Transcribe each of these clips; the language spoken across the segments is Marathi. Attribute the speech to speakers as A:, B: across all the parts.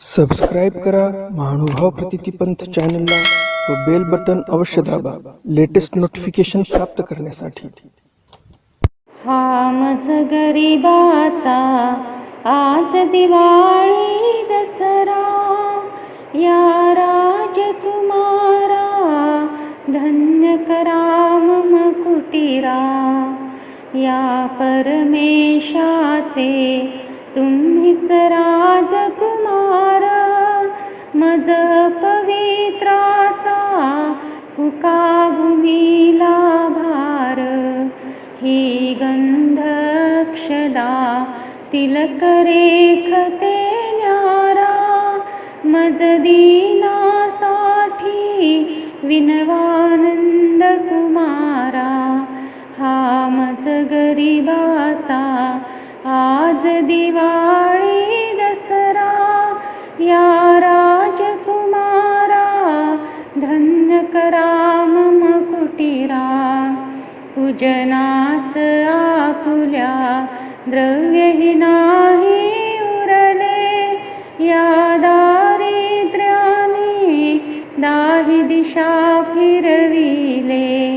A: सबस्क्राईब करा महानुभाव प्रतितीपंथ चॅनलला व बेल बटन अवश्य दाबा लेटेस्ट नोटिफिकेशन प्राप्त करण्यासाठी.
B: हा मज गरिबाचा आज दिवाळी दसरा. या राजकुमारा धन्य करा मम कुटीरा. या परमेशाचे तुम्हीच राजकुमार मज पवित्राचा फुका भूमीला भार. ही गंधक्षदा तिलक रेखते न्यारा मज दीनासाठी विनवानंद कुमारा हा मज गरिबाचा आज दिवाळी दसरा या राजकुमारा धन्य करा मम कुटीरा. पूजनास आपुल्या द्रव्यही नाही उरले. या दारिद्र्याने दाही दिशा फिरविले.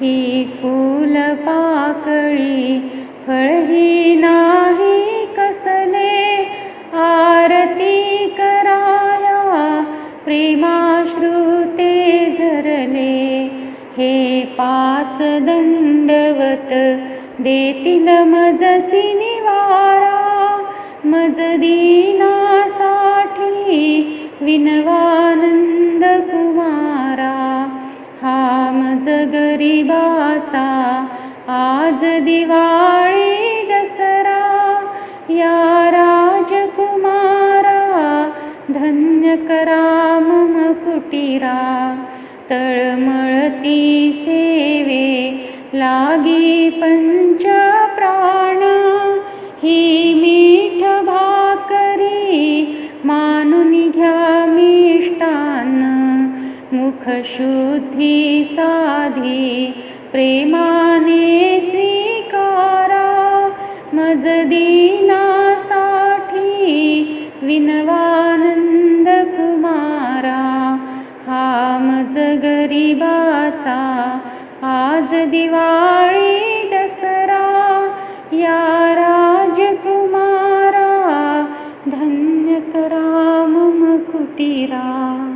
B: ही फूल पाकळी फळही हे पाच दंडवत देतील मजसी निवारा मज दीनासाठी विनवानंद कुमारा. हा मज गरिबाचा आज दिवाळी दसरा. या राजकुमारा धन्य करा मम कुटीरा. तळमळती सेवे लागी पंच प्राण ही मीठ भाकरी मानून घ्या मिष्टान मुखशुद्धी साधी प्रेमाने गरिबाचा आज दिवाळी दसरा या राजकुमारा धन्य करा मम कुटीरा.